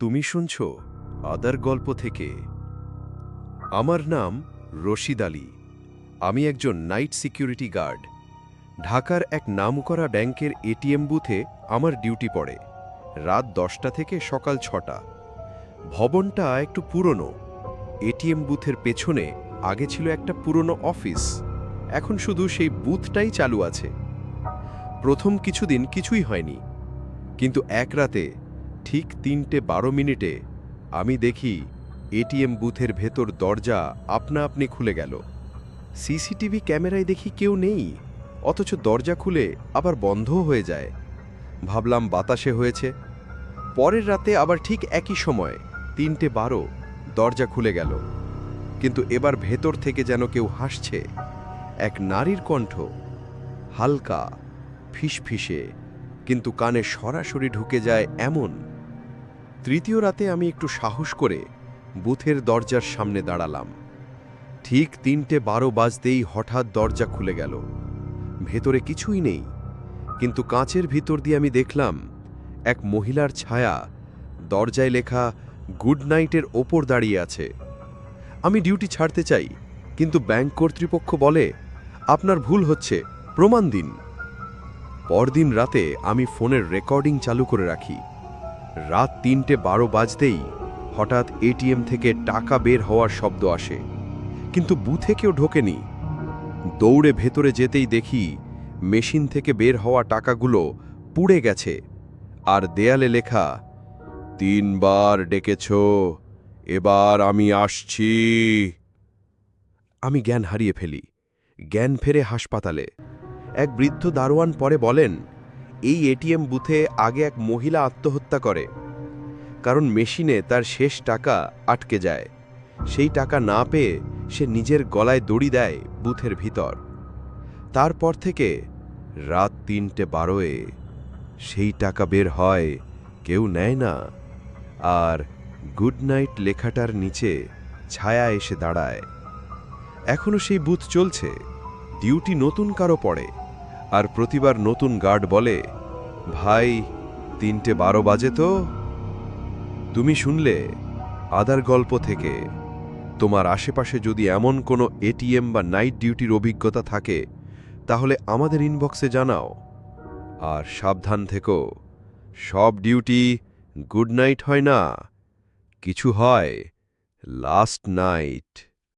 তুমি শুনছ আদার গল্প থেকে। আমার নাম রশিদ আলী। আমি একজন নাইট সিকিউরিটি গার্ড। ঢাকার এক নামকরা ব্যাংকের এটিএম বুথে আমার ডিউটি পড়ে, রাত দশটা থেকে সকাল ছটা। ভবনটা একটু পুরনো। এটিএম বুথের পেছনে আগে ছিল একটা পুরনো অফিস। এখন শুধু সেই বুথটাই চালু আছে। প্রথম কিছুদিন কিছুই হয়নি। কিন্তু এক রাতে ঠিক তিনটে বারো মিনিটে আমি দেখি এটিএম বুথের ভেতর দরজা আপনা আপনি খুলে গেল। সিসিটিভি ক্যামেরায় দেখি কেউ নেই, অথচ দরজা খুলে আবার বন্ধও হয়ে যায়। ভাবলাম বাতাসে হয়েছে। পরের রাতে আবার ঠিক একই সময়, তিনটে বারো, দরজা খুলে গেল। কিন্তু এবার ভেতর থেকে যেন কেউ হাসছে। এক নারীর কণ্ঠ, হালকা, ফিসফিসে, কিন্তু কানে সরাসরি ঢুকে যায় এমন তৃতীয় রাতে আমি একটু সাহস করে বুথের দরজার সামনে দাঁড়ালাম। ঠিক তিনটে বারো বাজতেই হঠাৎ দরজা খুলে গেল। ভেতরে কিছুই নেই, কিন্তু কাঁচের ভিতর দিয়ে আমি দেখলাম এক মহিলার ছায়া দরজায় লেখা গুড নাইটের ওপর দাঁড়িয়ে আছে আমি ডিউটি ছাড়তে চাই, কিন্তু ব্যাংক কর্তৃপক্ষ বলে, আপনার ভুল হচ্ছে, প্রমাণ দিন পরদিন রাতে আমি ফোনের রেকর্ডিং চালু করে রাখি। রাত তিনটে বারো বাজতেই হঠাৎ এটিএম থেকে টাকা বের হওয়ার শব্দ আসে। কিন্তু বুথে কেউ ঢোকেনি। দৌড়ে ভেতরে যেতেই দেখি মেশিন থেকে বের হওয়া টাকাগুলো পুড়ে গেছে। আর দেয়ালে লেখা, তিনবার ডেকেছ, এবার আমি আসছি। আমি জ্ঞান হারিয়ে ফেলি। জ্ঞান ফেরে হাসপাতালে। এক বৃদ্ধ দারোয়ান পরে বলেন এই এটিএম বুথে আগে এক মহিলা আত্মহত্যা করে। কারণ মেশিনে তার শেষ টাকা আটকে যায়। সেই টাকা না পেয়ে সে নিজের গলায় দড়ি দেয় বুথের ভিতর। তারপর থেকে রাত তিনটে বারোয় সেই টাকা বের হয়, কেউ নেয় না। আর গুড নাইট লেখাটার নিচে ছায়া এসে দাঁড়ায়। এখনও সেই বুথ চলছে। ডিউটি নতুন কারও পড়ে। আর প্রতিবার নতুন গার্ড বলে, ভাই, তিনটে বারো বাজে তো? তুমি শুনলে, আদার গল্প থেকে। তোমার আশেপাশে যদি এমন কোনো এটিএম বা নাইট ডিউটির অভিজ্ঞতা থাকে, তাহলে আমাদের ইনবক্সে জানাও। আর সাবধান থেকো, সব ডিউটি গুড নাইট হয় না। কিছু হয়, লাস্ট নাইট।